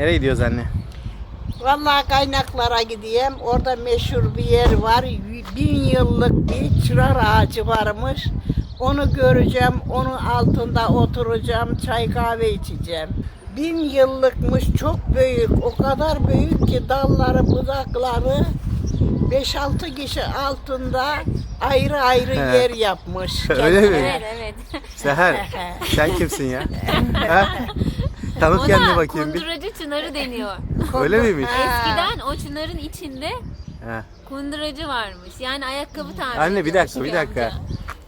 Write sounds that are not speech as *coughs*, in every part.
Nereye gidiyoruz anne? Vallahi kaynaklara gideyim. Orada meşhur bir yer var. Bin yıllık bir çınar ağacı varmış. Onu göreceğim. Onun altında oturacağım. Çay kahve içeceğim. Bin yıllıkmış. Çok büyük. O kadar büyük ki dalları, budakları 5-6 kişi altında ayrı ayrı He. yer yapmış. Öyle mi? Evet evet. Seher *laughs* sen kimsin ya? ha? Tanıt kendini Ona bakayım bir. kunduracı çınarı deniyor. *laughs* Öyle miymiş? Eskiden o çınarın içinde Ha. kunduracı varmış. Yani ayakkabı tamir Anne bir dakika bir dakika. amca.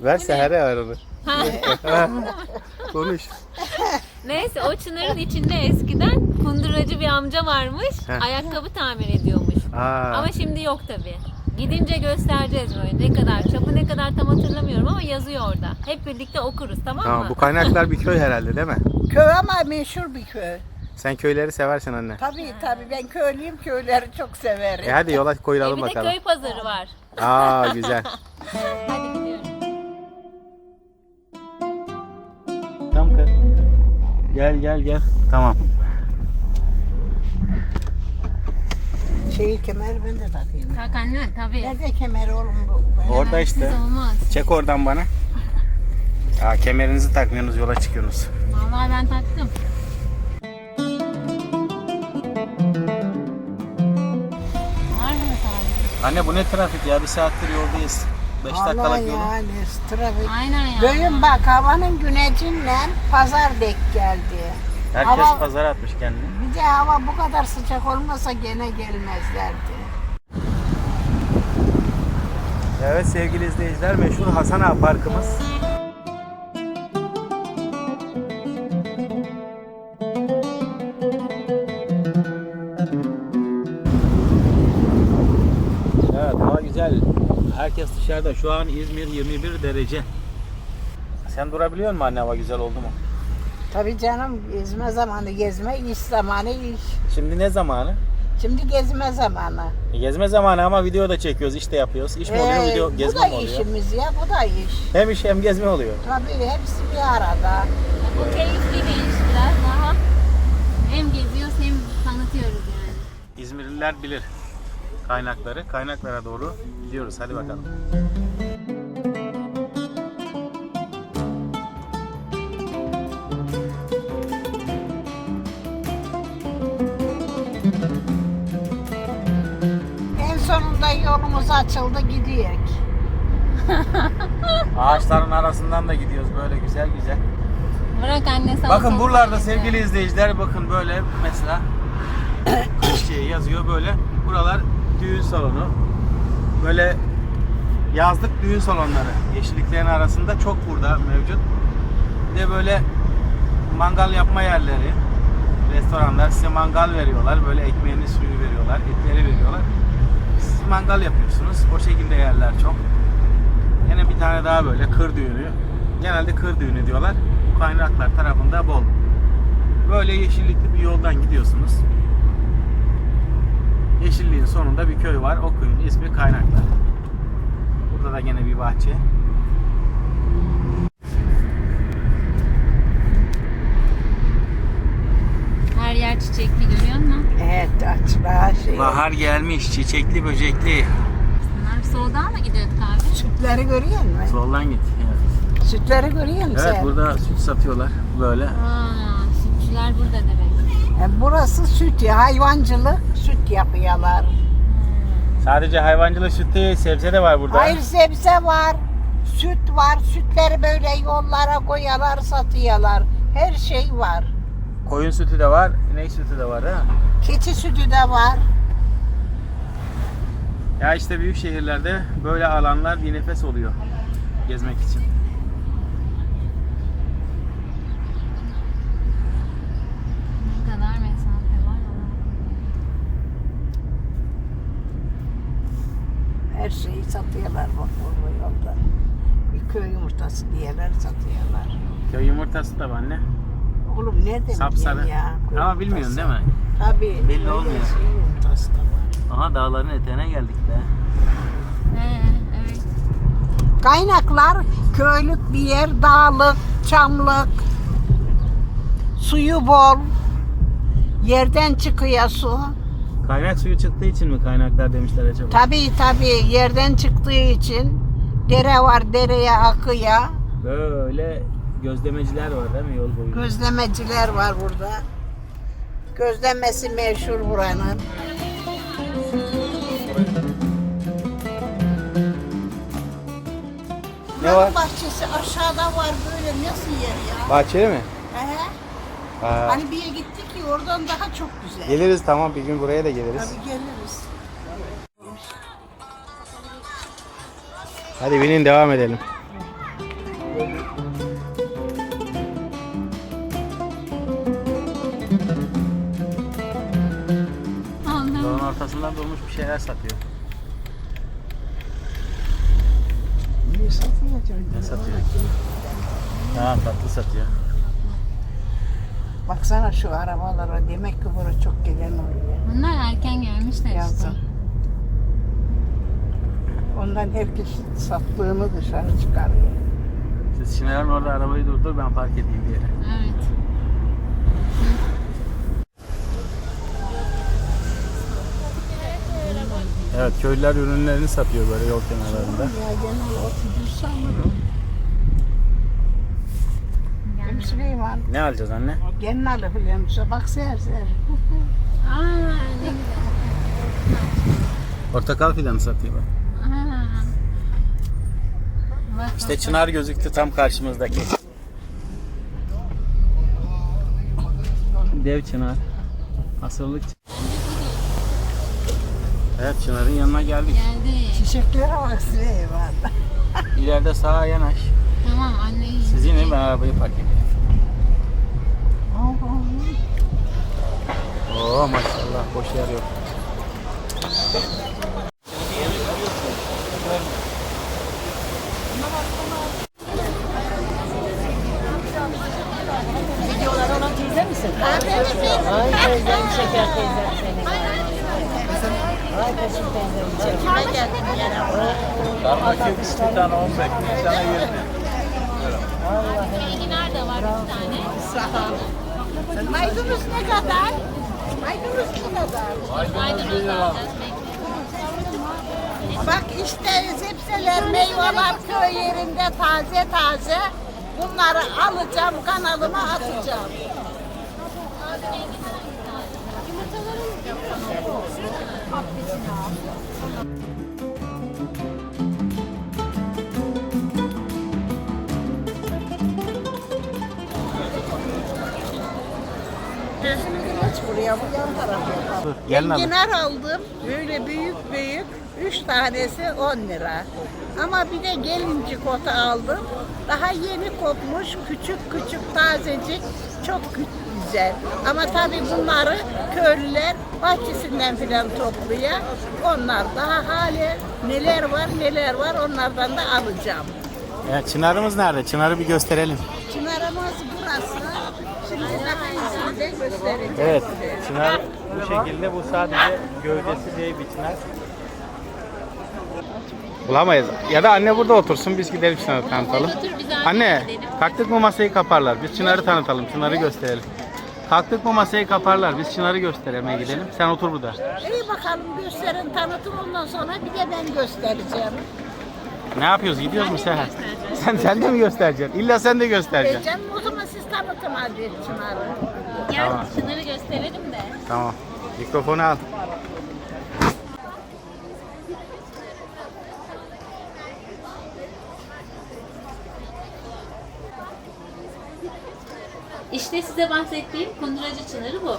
Ver Seher'e ver onu. Ha. Ha. *laughs* Konuş. Neyse o çınarın içinde eskiden kunduracı bir amca varmış. Heh. Ayakkabı tamir ediyormuş. Aa. Ama şimdi yok tabi. Gidince göstereceğiz böyle ne kadar çapı ne kadar tam hatırlamıyorum ama yazıyor orada. Hep birlikte okuruz tamam, Tamam mı? bu kaynaklar bir köy herhalde değil mi? *laughs* Köy ama meşhur bir köy. Sen köyleri seversin anne. Tabii tabii ben köylüyüm. Köyleri çok severim. E hadi yola E koyulalım bir de bakalım. köy pazarı var. Aa güzel. *laughs* Hadi gidiyoruz. Tam kız. Gel gel gel. Tamam. Şeyi kemer ben de takayım. Tak anne tabii. Nerede kemer oğlum bu? Ben- Orada işte. Olmaz. Çek oradan bana. Aa, kemerinizi takmıyorsunuz yola çıkıyorsunuz. Vallahi ben taktım. Var mı sadece? Anne bu ne trafik ya? Bir saattir yoldayız. 5 Allah dakikalık yol. yani trafik. Aynen ya. Bugün bak havanın güneşinle pazar denk geldi. Herkes Hava- pazara atmış kendini. Bir de hava bu kadar sıcak olmasa gene gelmezlerdi. Evet sevgili izleyiciler meşhur Hasan Ağa Parkımız. 60'larda. Şu an İzmir 21 derece. Sen durabiliyor musun anne hava güzel oldu mu? Tabii canım gezme zamanı gezme, iş zamanı iş. Şimdi ne zamanı? Şimdi gezme zamanı. E, Gezme zamanı ama video da çekiyoruz, iş de yapıyoruz. İş mi oluyor, Ee, video bu gezme da mi oluyor? işimiz ya, bu da iş. Hem iş hem gezme oluyor. Tabii hepsi bir arada. Bu keyifli bir iş biraz daha. Hem geziyoruz hem tanıtıyoruz yani. İzmirliler bilir kaynakları. Kaynaklara doğru gidiyoruz. Hadi bakalım. En sonunda yolumuz açıldı gidiyor. *laughs* Ağaçların arasından da gidiyoruz böyle güzel güzel. Bırak anne sana. Bakın buralarda sevgili izleyiciler bakın böyle mesela *coughs* şey yazıyor böyle. Buralar düğün salonu. Böyle yazlık düğün salonları. Yeşilliklerin arasında çok burada mevcut. Bir de böyle mangal yapma yerleri. Restoranlar size mangal veriyorlar. Böyle ekmeğini suyu veriyorlar. Etleri veriyorlar. Siz mangal yapıyorsunuz. O şekilde yerler çok. Yine bir tane daha böyle kır düğünü. Genelde kır düğünü diyorlar. Bu kaynaklar tarafında bol. Böyle yeşillikli bir yoldan gidiyorsunuz. Yeşilliğin sonunda bir köy var. O köyün ismi Kaynaklar. Burada da gene bir bahçe. Her yer çiçekli görüyor musun? Evet açığa şey. Bahar gelmiş, çiçekli böcekli. Bunlar soldan mı gidiyorduk abi? Sütleri görüyor musun? Soldan git. Evet, Sütleri görüyor musun evet sen? burada süt satıyorlar. Böyle. Aa, sütçüler burada demek. E, Burası süt ya, hayvancılık süt yapıyorlar. Sadece hayvancılık süt değil, sebze de var burada. Hayır sebze var, süt var. Sütleri böyle yollara koyarlar, satıyorlar. Her şey var. Koyun sütü de var, inek sütü de var ha. Keçi sütü de var. Ya işte büyük şehirlerde böyle alanlar bir nefes oluyor gezmek için. Ne kadar mesafe var ama. Her şeyi satıyorlar bak bu yolda. Bir köy yumurtası diyeler satıyorlar. Köy yumurtası da var anne. Oğlum nereden Sapsarı. biliyorsun ya? köy Ama bilmiyorsun değil mi? Tabii. Belli olmuyor. Şey yumurtası da var. Aha dağların eteğine geldik be. He, evet. Kaynaklar köylük bir yer, dağlık, çamlık, suyu bol. Yerden çıkıyor su. Kaynak suyu çıktığı için mi kaynaklar demişler acaba? Tabii tabii yerden çıktığı için dere var dereye akıyor. Böyle gözlemeciler var değil mi yol boyu? Gözlemeciler var burada. Gözlemesi meşhur buranın. Ne var? bahçesi aşağıda var böyle nasıl yer ya? Bahçeli mi? He? Ha. Hani bir yere gittik ki oradan daha çok güzel. Geliriz tamam bir gün buraya da geliriz. Tabii geliriz. Hadi binin devam edelim. Yolun ortasından durmuş bir şeyler satıyor. Ne satıyor? Ha tatlı satıyor. Baksana şu arabalara demek ki buraya çok gelen oluyor. Bunlar erken gelmişler işte. Yazın. Ondan herkes sattığını dışarı çıkarıyor. Siz Şener'in orada arabayı durdur ben park edeyim yere. Evet. Evet köylüler ürünlerini satıyor böyle yol kenarlarında. Ya genel otucu sanırım. Mi Süleyman? Ne alacağız anne? Genel filan bak ser ser. Aa ne güzel. Portakal filanı satıyor bak. Bak, İşte bak, çınar gözüktü tam karşımızdaki. Dev çınar. Asırlık Evet çınarın yanına geldik. Geldi. Çiçeklere bak Süleyman. İleride sağa yanaş. Tamam anne iyi. Siz inin ben arabayı park edeyim. Oo maşallah boş yer yok. bir tane 15, bir tane 20. Enginar da var bir tane. Sağ ol. Maydanoz ne kadar? Maydanoz ne kadar? Maydanoz. Bak işte zepseler, meyveler köy yerinde taze taze. Bunları alacağım, kanalıma atacağım. Geç buraya, bu yan. Dur, gelin alın. Enginar aldım. Böyle büyük büyük. Üç tanesi 10 lira. Ama bir de gelincik otu aldım. Daha yeni kopmuş. Küçük küçük tazecik. Çok gü- güzel. Ama tabii bunları köylüler bahçesinden filan topluyor. Onlar daha hali neler var neler var onlardan da alacağım. Evet, çınarımız nerede? Çınarı bir gösterelim. Çınarımız burası. Evet, çınar bu şekilde. Bu sadece gövdesi değil bir çınar. Bulamayız. Ya da anne burada otursun biz gidelim Çınar'ı tanıtalım. Anne kalktık mı masayı kaparlar. Biz Çınar'ı tanıtalım. Çınar'ı gösterelim. Kalktık mı masayı kaparlar. Biz Çınar'ı göstermeye gidelim. Sen otur burada. İyi bakalım gösterin tanıtım ondan sonra bir de ben göstereceğim. Ne yapıyoruz? Gidiyoruz mu Seher? Sen, sen de mi göstereceksin? İlla sen de göstereceksin. Canım o zaman tanıtım hadi Çınar'ı. Gel Tamam. şunları gösterelim de. Tamam. Mikrofonu al. İşte size bahsettiğim kunduracı çınarı bu.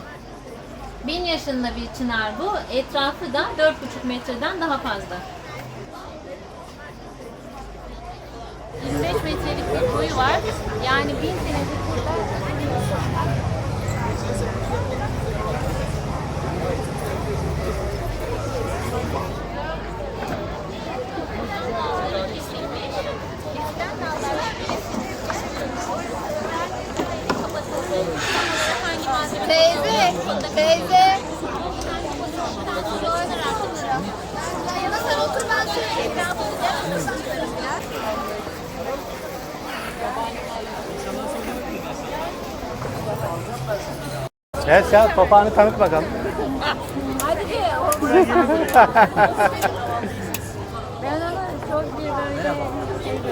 Bin yaşında bir çınar bu. Etrafı da 4,5 metreden daha fazla. Metrelik bir boyu var. Yani bin senedir burada Teyze, teyze. Sen otur ben söyleyeyim. Evet sen papağanı tanıt bakalım. Ben ona çok bir böyle şey gördüm.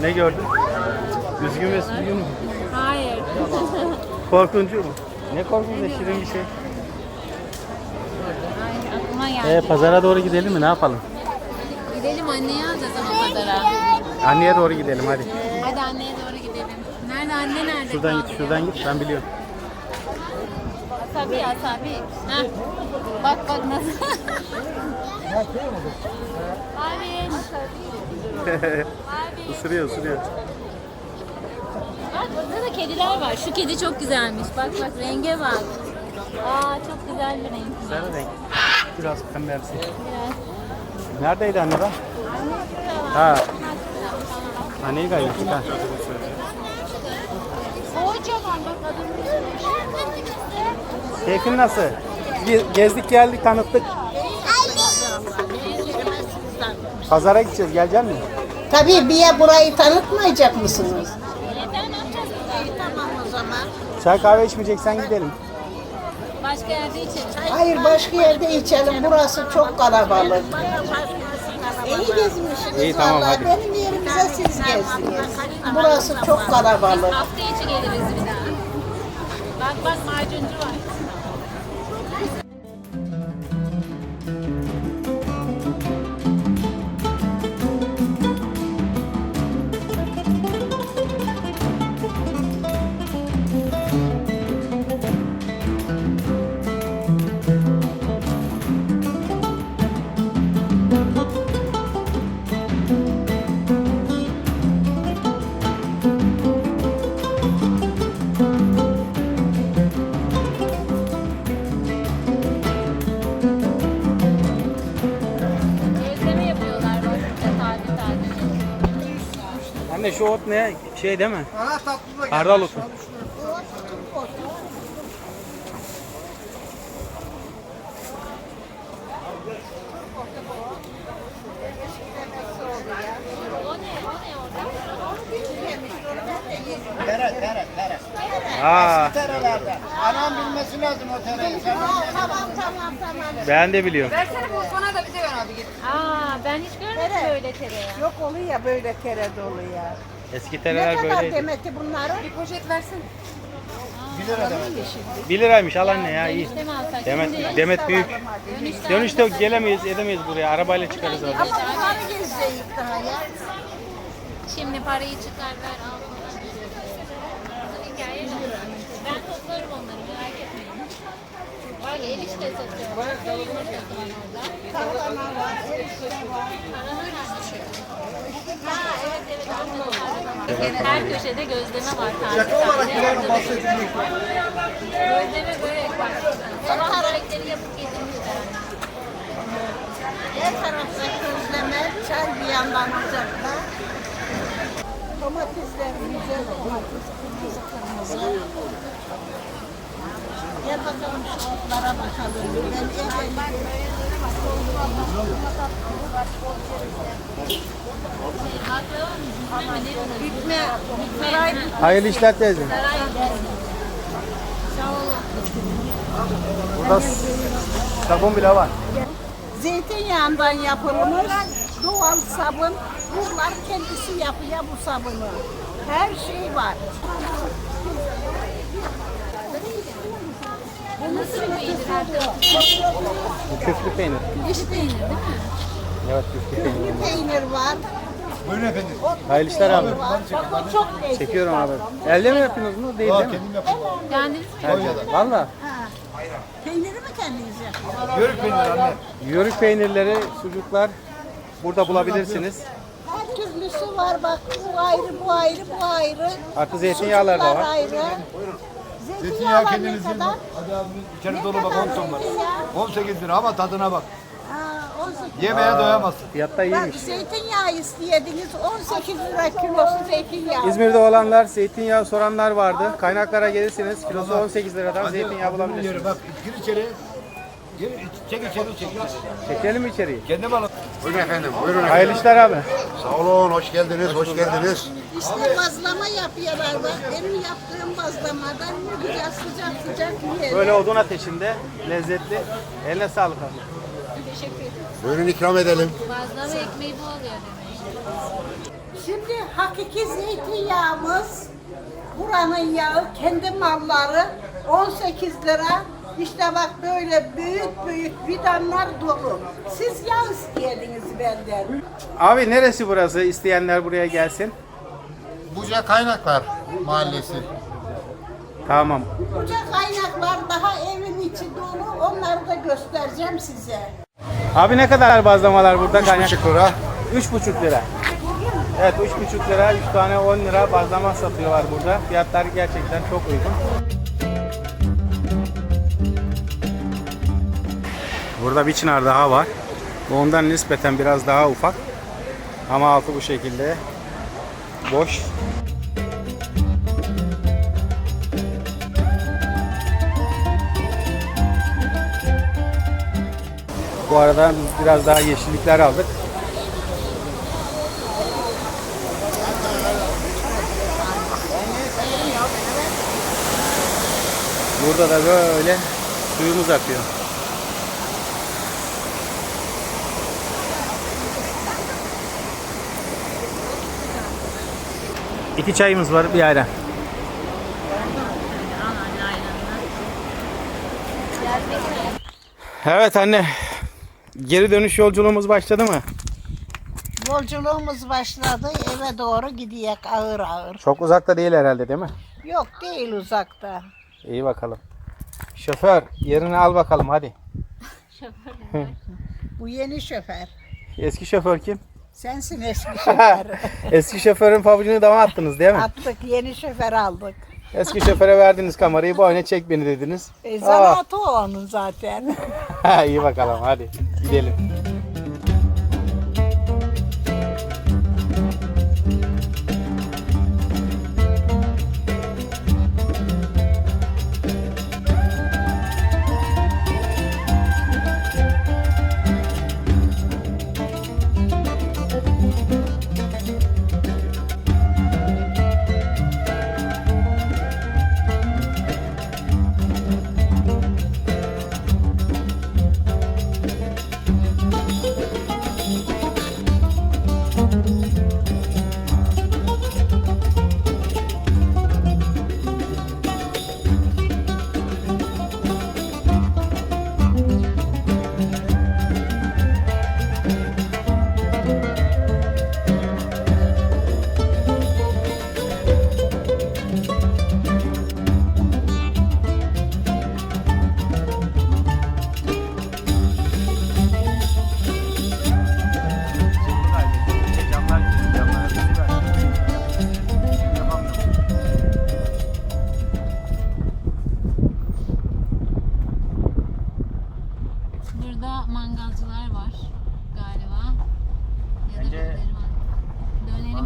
Ne gördün? Üzgün ve üzgün mü? Hayır. Korkuncu mu? Ne korkunç da şirin bir şey. Ay, aklıma geldi. Ee, pazara doğru gidelim mi? Ne yapalım? Gidelim anneyi alacağız ama pazara. Anneye doğru gidelim hadi. Hadi anneye doğru gidelim. Nerede anne nerede Şuradan kaldı? git, şuradan git. Ben biliyorum. Asabi asabi. Heh. Bak bak nasıl. Abi. Abi. Isırıyor, ısırıyor. Bak burada da kediler var. Şu kedi çok güzelmiş. Bak bak renge bak. Aa çok güzel bir renk. Sarı renk. Biraz pembemsi. Biraz. Neredeydi anne ben? Ha. Anneyi kaybettik ha. Keyfin nasıl? Ge- Gezdik geldik tanıttık. Pazara gideceğiz gelecek misin? Tabii bir ya burayı tanıtmayacak mısınız? Tamam o zaman. Çay kahve içmeyeceksen gidelim. Başka yerde içeriz. Hayır başka yerde içelim. Burası çok kalabalık. İyi gezmişsiniz İyi, tamam, vallahi. hadi. Benim yerimize siz gezdiniz. Burası çok kalabalık. Hafta içi geliriz bir daha. Bak bak macuncu var. Anne şu ot ne? Şey değil mi? Hardal otu. Tere, tere, tere. Aa, Terelerde. Anam bilmesi lazım o tereyi. Sen Tamam tamam tamam. ben de biliyorum. Aa ben hiç görmedim böyle tereyağı. Yok oluyor ya böyle kere dolu ya. Eski Ne tereler kadar böyleydi. demeti bunların? 1 liraymış al anne ya iyi. Demet, Demet büyük. dönüşte Dönüşte gelemeyiz edemeyiz buraya. Arabayla çıkarız orada. Ama bunları gezeceğiz daha ya. Şimdi parayı çıkar ver al. Bak erişte satıyorlar. Yumurtası var. Tarhana var, erişte var. Ha evet evet anladım. Her köşede gözleme var. Taze taze. Gözleme börek var. Sabah börekleri yapıp getirmişler. Her tarafta közleme, çay bir yandan ocakta. Domatesler güzel domates, kırmızı kırmızı. Gel bakalım şu otlara Hayırlı işler teyze. Burada sabun bile var. Zeytinyağından yapılmış doğal sabun. Bunlar kendisi yapıyor bu sabunu. Her şey var. Bu nasıl bir peynir? Bu küflü peynir. Yeşil peynir değil mi? Evet küflü peynir. Bir peynir var. Buyurun efendim. Hayırlı işler abi. Bak çok lezzetli. Çekiyorum abi. Elde mi yapıyorsunuz bunu? Değil değil mi? Kendim yapıyorum. Kendiniz mi? Elde. Valla. Peyniri mi kendiniz yapıyorsunuz? Yörük peyniri anne. Yörük peynirleri, sucuklar burada bulabilirsiniz. Her türlüsü var bak. Bu ayrı, bu ayrı, bu ayrı. Artı zeytinyağlar da var. ayrı. Zeytinyağı ne kendiniz yiyin. kadar? Hadi abi içeri dolu bak kadar 10 ton var. zeytinyağı? 18 lira ama tadına bak. Aa, 18. Yemeğe doyamazsın. Fiyatta Bak iyiymiş. zeytinyağı istiyordunuz 18 lira kilosu zeytinyağı. İzmir'de olanlar zeytinyağı soranlar vardı. Kaynaklara gelirsiniz. Kilosu 18 liradan zeytinyağı bulabilirsiniz. bak gir içeri. Gel, çek içeri çek. Çekelim içeriği. Kendim alın. Buyurun efendim, buyurun efendim. Hayırlı işler abi. Sağ olun, hoş geldiniz, hoş geldiniz. İşte bazlama yapıyorlar. Benim yaptığım bazlamadan ne güzel sıcak sıcak yiyelim. Böyle odun ateşinde lezzetli. Eline sağlık abi. Teşekkür ederim. Buyurun ikram edelim. Bazlama ekmeği bu oluyor demek. Şimdi hakiki zeytinyağımız buranın yağı kendi malları 18 lira. İşte bak böyle büyük büyük fidanlar dolu. Siz yağ istediniz benden. Abi neresi burası? İsteyenler buraya gelsin. Buca Kaynaklar Mahallesi. Tamam. Koca kaynaklar daha evin içi dolu. Onları da göstereceğim size. Abi ne kadar bazlamalar burada kaynak? 3,5 lira. 3,5 lira. Evet 3,5 lira, 3 tane 10 lira bazlama satıyorlar burada. Fiyatlar gerçekten çok uygun. Burada bir çınar daha var. Ondan nispeten biraz daha ufak. Ama altı bu şekilde. Boş. Bu arada biz biraz daha yeşillikler aldık. Burada da böyle suyumuz akıyor. İki çayımız var, bir ayran. Evet anne. Geri dönüş yolculuğumuz başladı mı? Yolculuğumuz başladı. Eve doğru gidiyek ağır ağır. Çok uzakta değil herhalde değil mi? Yok değil uzakta. İyi bakalım. Şoför yerini al bakalım hadi. Bu yeni şoför. Eski şoför kim? Sensin eski *laughs* şoför. Eski şoförün pabucunu dama attınız değil mi? Attık yeni şoför aldık. Eski şoföre verdiniz kamerayı bu oyuna çek beni dediniz. E, zanaatı o onun zaten. *laughs* İyi bakalım hadi gidelim.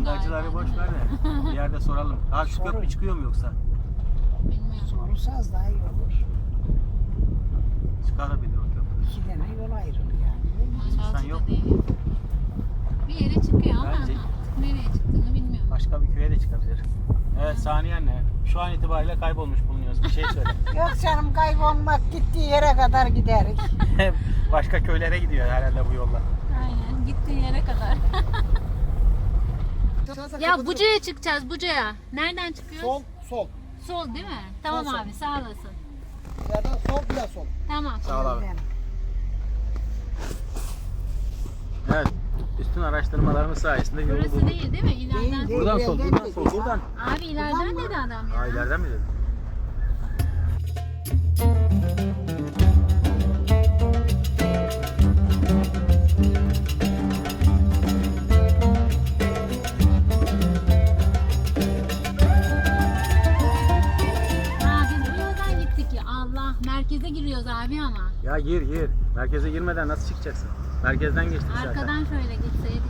Mandacıları boş ver de bir yerde soralım. Ha şu köprü çıkıyor mu yoksa? Bilmiyorum. Sorursanız daha iyi olur. Çıkarabilir o köprü. İki tane yol ayrılıyor yani. Mangalcı yok da değil. Bir yere çıkıyor ama Bence- artık nereye çıktığını bilmiyorum. Başka bir köye de çıkabilir. Evet saniye anne. Şu an itibariyle kaybolmuş bulunuyoruz. Bir şey söyle. *laughs* Yok canım kaybolmak gittiği yere kadar giderik. *laughs* Başka köylere gidiyor herhalde bu yolla. Aynen gittiği yere kadar. *laughs* ya Buca'ya çıkacağız Buca'ya. Nereden çıkıyoruz? Sol, sol. Sol değil mi? Tamam abi sağ olasın. Da sol, bir de sol. Tamam. Sağ ol abi. Evet. Üstün araştırmalarımız sayesinde yolu Burası bulduk. değil değil mi? İleriden. Değil, Buradan sol, İleriden buradan sol, buradan. Abi ileriden dedi adam ya. Aa ileriden mi dedin? Allah merkeze giriyoruz abi ama. Ya gir gir. Merkeze girmeden nasıl çıkacaksın? Merkezden geçtik Arkadan şöyle gitseydik.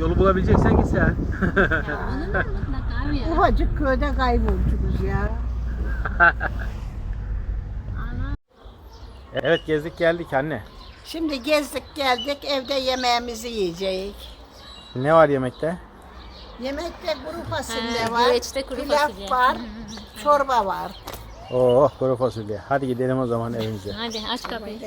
Yolu bulabileceksen git sen. Ya *laughs* olur mu mutlaka abi ya. Ufacık köyde kayboldunuz ya. *laughs* Evet gezdik geldik anne. Şimdi gezdik geldik evde yemeğimizi yiyeceğiz. Ne var yemekte? Yemekte kuru fasulye He, var, güveçte kuru pilav fasulye. var, çorba var. Oh kuru fasulye. Hadi gidelim o zaman evimize. Hadi aç kapıyı.